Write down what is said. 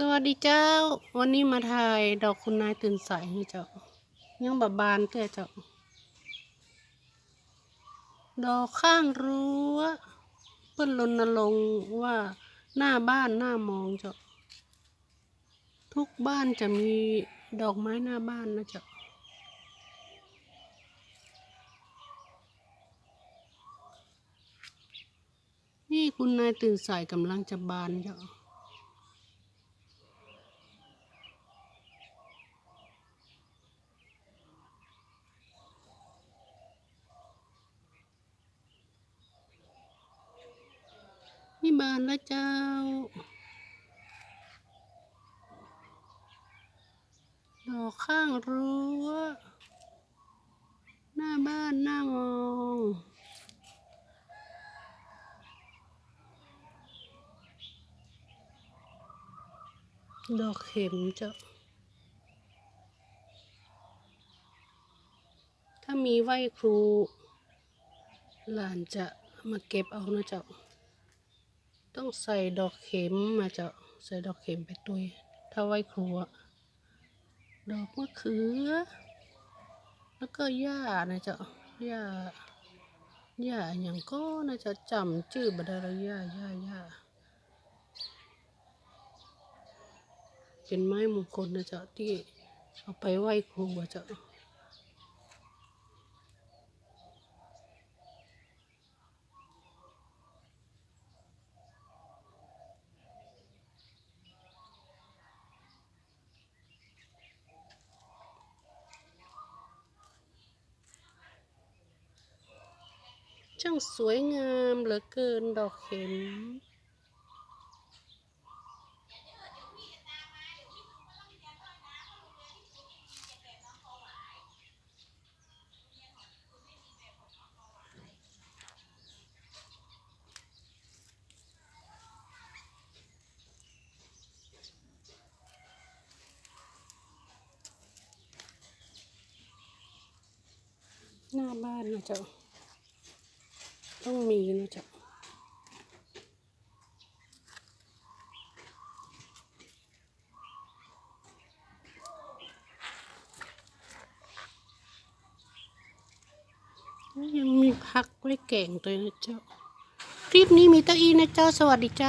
สวัสดีเจ้า วันนี้มาถ่ายดอกคุณนายตื่นสายให้เจ้า ยังบบานานเต้อเจ้า ดอกข้างรั้วเพื่อนรณรงค์ว่าหน้าบ้านหน้ามองเจ้า ทุกบ้านจะมีดอกไม้หน้าบ้านนะเจ้านี่คุณนายตื่นสายกำลังจะบานเจ้า นี่บานแล้วเจ้า ดอกข้างรั้ว หน้าบ้านหน้ามองดอกเข็มเจ้า ถ้ามีไหวครู หลานจะมาเก็บเอานะเจ้า ต้องใส่ดอกเข็มมาจ้าใส่ดอกเข็มไปตุยถ้าไหวครูอะดอกมะเขือ แล้วก็หญ้านะเจ้าหญ้าหญ้าอย่างก็น่าจะจำชื่อบัได้แล้วหญ้าหญ้าหญ้าเป็นไม้มงคลนะเจ้าที่เอาไปไหว้ครูเจ้า ช่างสวยงามเหลือเกินดอกเข็ม หน้าบ้านนะเจ้า ต้องมีนะจ๊ะยังมีพักไว้แก่งตัวนะเจ้า คลิปนี้มีเต้าอีนะเจ้า สวัสดีเจ้า